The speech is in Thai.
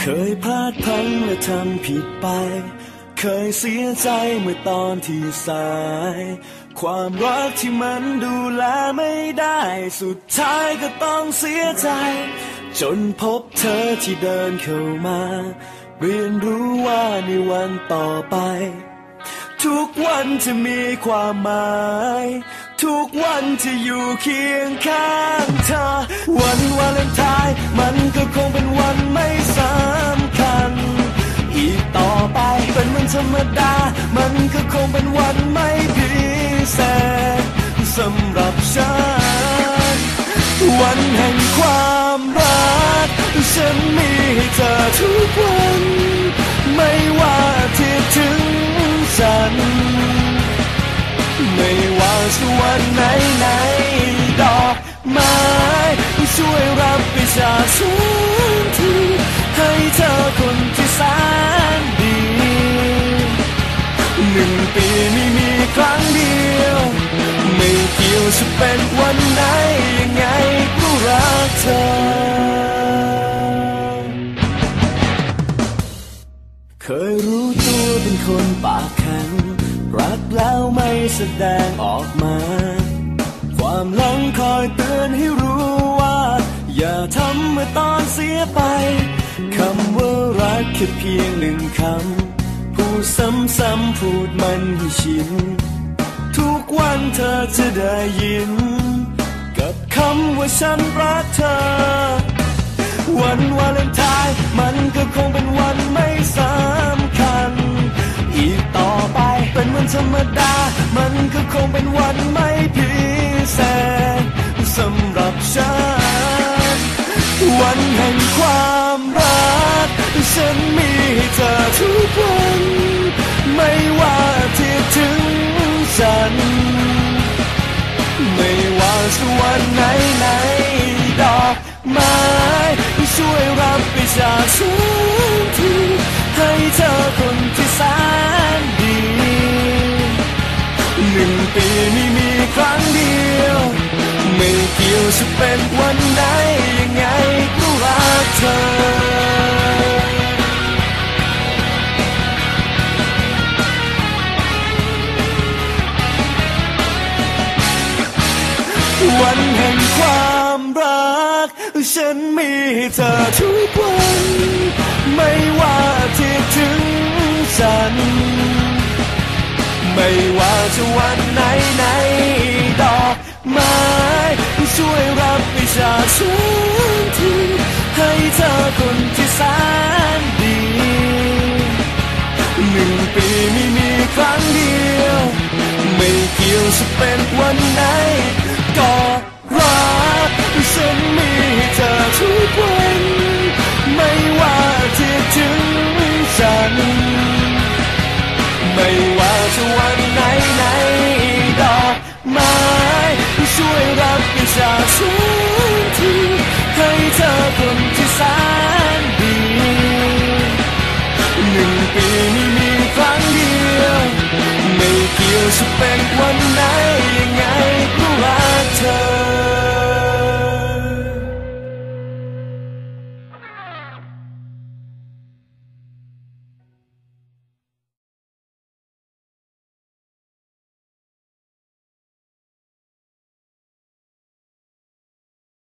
เคยพลาดพลั้งและทำผิดไป เคยเสียใจเมื่อตอนที่สาย ความรักที่มันดูแลไม่ได้ สุดท้ายก็ต้องเสียใจ จนพบเธอที่เดินเข้ามา เรียนรู้ว่าในวันต่อไป ทุกวันจะมีความหมาย ทุกวันจะอยู่เคียงข้างเธอ วันวาเลนไทน์มันก็คงเป็นวันไม่สำคัญ อีกต่อไปเป็นวันธรรมดา มันก็คงเป็นวันไม่พิเศษสำหรับฉัน ฉันมีให้เธอทุกวัน ไม่ว่าที่ถึงฉัน ไม่ว่าจะวันไหนไหนดอกไม้ช่วยรับไปจากฉันทีให้เธอคนที่แสนดีหนึ่งปีไม่มีครั้งเดียว ไม่เกี่ยวจะเป็นวันไหนยังไง ปากแข็งรักแล้วไม่แสดงออกมา ความหลังคอยเตือนให้รู้ว่า อย่าทำเมื่อตอนเสียไปคำว่ารักแค่เพียงหนึ่งคำพูดซ้ำๆพูดมันให้ชิน ทุกวันเธอจะได้ยิน กับคำว่าฉันรักเธอ วันวาเลนไทน์มันก็คง ธรรมดา มันก็คงเป็นวันไม่พิเศษสำหรับฉัน วันแห่งความรัก ฉันมีให้เธอทุกวัน ไม่ว่าที่ถึงฉัน ไม่ว่าจะวันไหนไหนดอกไม้ช่วยรับไปจากฉันทีให้เธอ ไม่มีครั้งเดียว ไม่เกี่ยวจะเป็นวันไหนยังไงก็รักเธอ วันแห่งความรัก ฉันมีเธอทุกวันไม่ ไม่ว่าจะวันไหนไหนดอกไม้ช่วยรับวิชาฉันทีให้เธอคนที่แสนดีหนึ่งปีไม่มีครั้งเดียว ไม่เกี่ยวจะเป็นวันไหนก็ ไหน